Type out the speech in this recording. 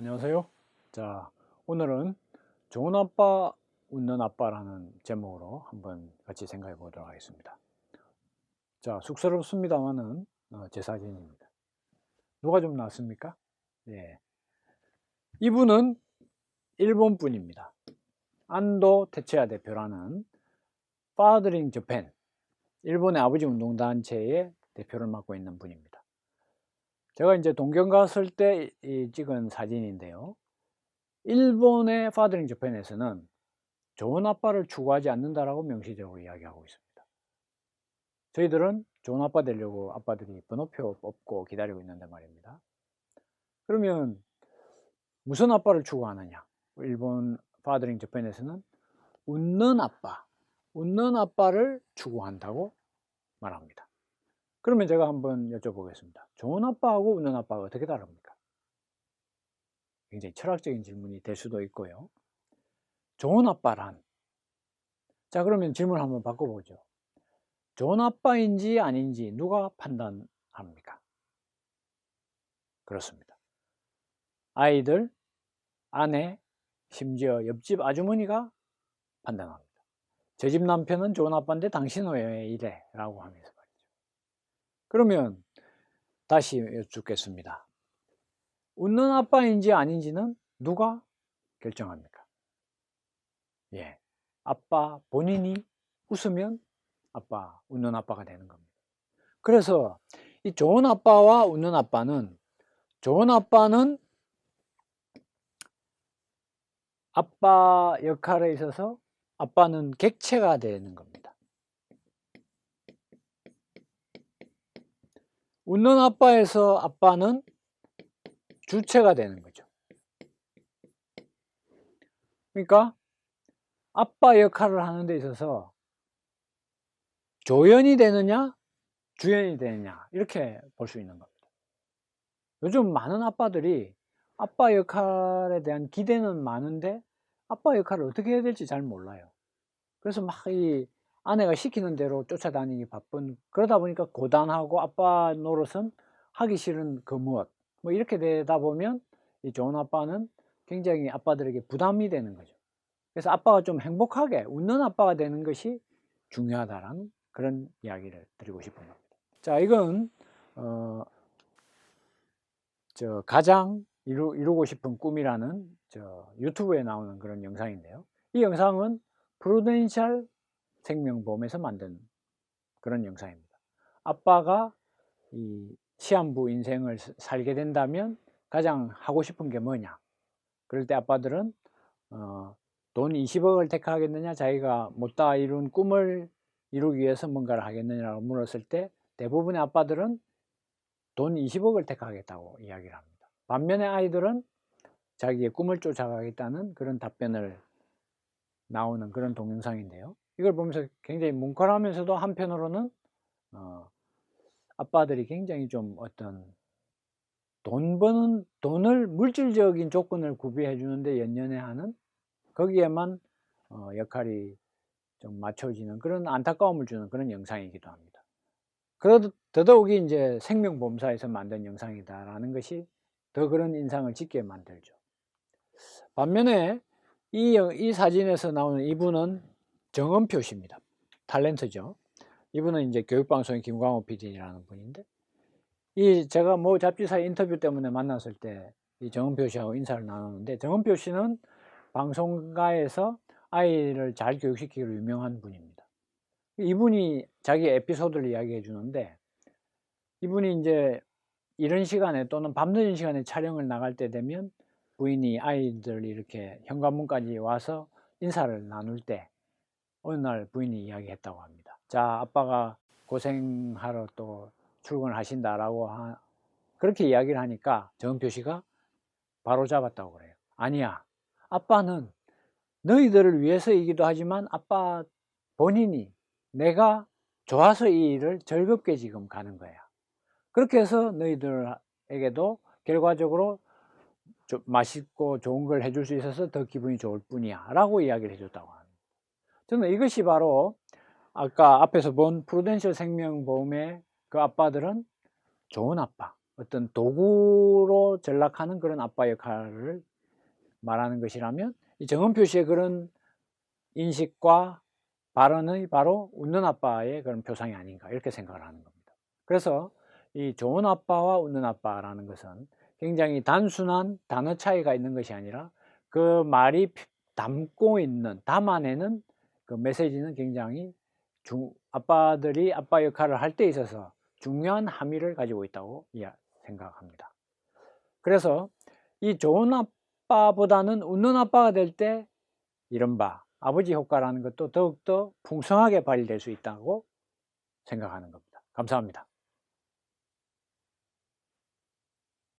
안녕하세요. 자, 오늘은 좋은 아빠, 웃는 아빠라는 제목으로 한번 같이 생각해 보도록 하겠습니다. 자, 쑥스럽습니다만은 어, 제 사진입니다. 누가 좀 낫습니까? 예. 이분은 일본 분입니다. 안도 테츠야 대표라는 파더링 저팬, 일본의 아버지 운동단체의 대표를 맡고 있는 분입니다. 제가 이제 동경 갔을 때이 찍은 사진인데요. 일본의 파더링 저팬에서는 좋은 아빠를 추구하지 않는다라고 명시적으로 이야기하고 있습니다. 저희들은 좋은 아빠 되려고 아빠들이 번호표 뽑고 기다리고 있는데 말입니다. 그러면 무슨 아빠를 추구하느냐? 일본 파더링 저팬에서는 웃는 아빠, 웃는 아빠를 추구한다고 말합니다. 그러면 제가 한번 여쭤보겠습니다. 좋은 아빠하고 웃는 아빠가 어떻게 다릅니까? 굉장히 철학적인 질문이 될 수도 있고요. 좋은 아빠란 자 그러면 질문 한번 바꿔보죠. 좋은 아빠인지 아닌지 누가 판단합니까? 그렇습니다. 아이들, 아내, 심지어 옆집 아주머니가 판단합니다. 제 집 남편은 좋은 아빠인데 당신은 왜 이래? 라고 하면서. 그러면 다시 여쭙겠습니다. 웃는 아빠인지 아닌지는 누가 결정합니까? 예. 아빠 본인이 웃으면 아빠, 웃는 아빠가 되는 겁니다. 그래서 이 좋은 아빠와 웃는 아빠는 좋은 아빠는 아빠 역할에 있어서 아빠는 객체가 되는 겁니다. 웃는 아빠에서 아빠는 주체가 되는 거죠. 그러니까 아빠 역할을 하는 데 있어서 조연이 되느냐 주연이 되느냐 이렇게 볼 수 있는 겁니다. 요즘 많은 아빠들이 아빠 역할에 대한 기대는 많은데 아빠 역할을 어떻게 해야 될지 잘 몰라요. 그래서 막 이 아내가 시키는 대로 쫓아다니기 바쁜 그러다 보니까 고단하고 아빠 노릇은 하기 싫은 그 무엇 뭐 이렇게 되다 보면 이 좋은 아빠는 굉장히 아빠들에게 부담이 되는 거죠. 그래서 아빠가 좀 행복하게 웃는 아빠가 되는 것이 중요하다라는 그런 이야기를 드리고 싶은 겁니다. 자, 이건 어, 저 가장 이루, 이루고 싶은 꿈이라는 저 유튜브에 나오는 그런 영상인데요. 이 영상은 프루덴셜 생명보험에서 만든 그런 영상입니다. 아빠가 이 시한부 인생을 살게 된다면 가장 하고 싶은 게 뭐냐? 그럴 때 아빠들은 어, 돈 20억을 택하겠느냐, 자기가 못다 이룬 꿈을 이루기 위해서 뭔가를 하겠느냐라고 물었을 때 대부분의 아빠들은 돈 20억을 택하겠다고 이야기를 합니다. 반면에 아이들은 자기의 꿈을 쫓아가겠다는 그런 답변을 나오는 그런 동영상인데요. 이걸 보면서 굉장히 뭉클하면서도 한편으로는 어, 아빠들이 굉장히 좀 어떤 돈 버는 돈을 물질적인 조건을 구비해 주는데 연연해 하는 거기에만 어, 역할이 좀 맞춰지는 그런 안타까움을 주는 그런 영상이기도 합니다. 그러도 더더욱이 이제 생명보험사에서 만든 영상이다라는 것이 더 그런 인상을 짓게 만들죠. 반면에 이, 이 사진에서 나오는 이분은 정은표 씨입니다. 탤런트죠. 이분은 이제 교육방송의 김광호 PD라는 분인데, 이 제가 뭐 잡지사 인터뷰 때문에 만났을 때 이 정은표 씨하고 인사를 나누는데, 정은표 씨는 방송가에서 아이를 잘 교육시키기로 유명한 분입니다. 이분이 자기 에피소드를 이야기해 주는데, 이분이 이제 이런 시간에 또는 밤늦은 시간에 촬영을 나갈 때 되면 부인이 아이들 이렇게 현관문까지 와서 인사를 나눌 때 어느 날 부인이 이야기했다고 합니다. 자, 아빠가 고생하러 또 출근을 하신다라고 하, 그렇게 이야기를 하니까 정은표 씨가 바로 잡았다고 그래요. 아니야. 아빠는 너희들을 위해서이기도 하지만 아빠 본인이 내가 좋아서 이 일을 즐겁게 지금 가는 거야. 그렇게 해서 너희들에게도 결과적으로 맛있고 좋은 걸 해줄 수 있어서 더 기분이 좋을 뿐이야 라고 이야기를 해줬다고 합니다 저는 이것이 바로 아까 앞에서 본 프루덴셜 생명보험의 그 아빠들은 좋은 아빠 어떤 도구로 전락하는 그런 아빠 역할을 말하는 것이라면 이 정은표 씨의 그런 인식과 발언의 바로 웃는 아빠의 그런 표상이 아닌가 이렇게 생각을 하는 겁니다. 그래서 이 좋은 아빠와 웃는 아빠라는 것은 굉장히 단순한 단어 차이가 있는 것이 아니라 그 말이 담고 있는 담아내는 그 메시지는 굉장히 중, 아빠들이 아빠 역할을 할 때 있어서 중요한 함의를 가지고 있다고 생각합니다. 그래서 이 좋은 아빠보다는 웃는 아빠가 될 때 이른바 아버지 효과라는 것도 더욱더 풍성하게 발휘될 수 있다고 생각하는 겁니다. 감사합니다.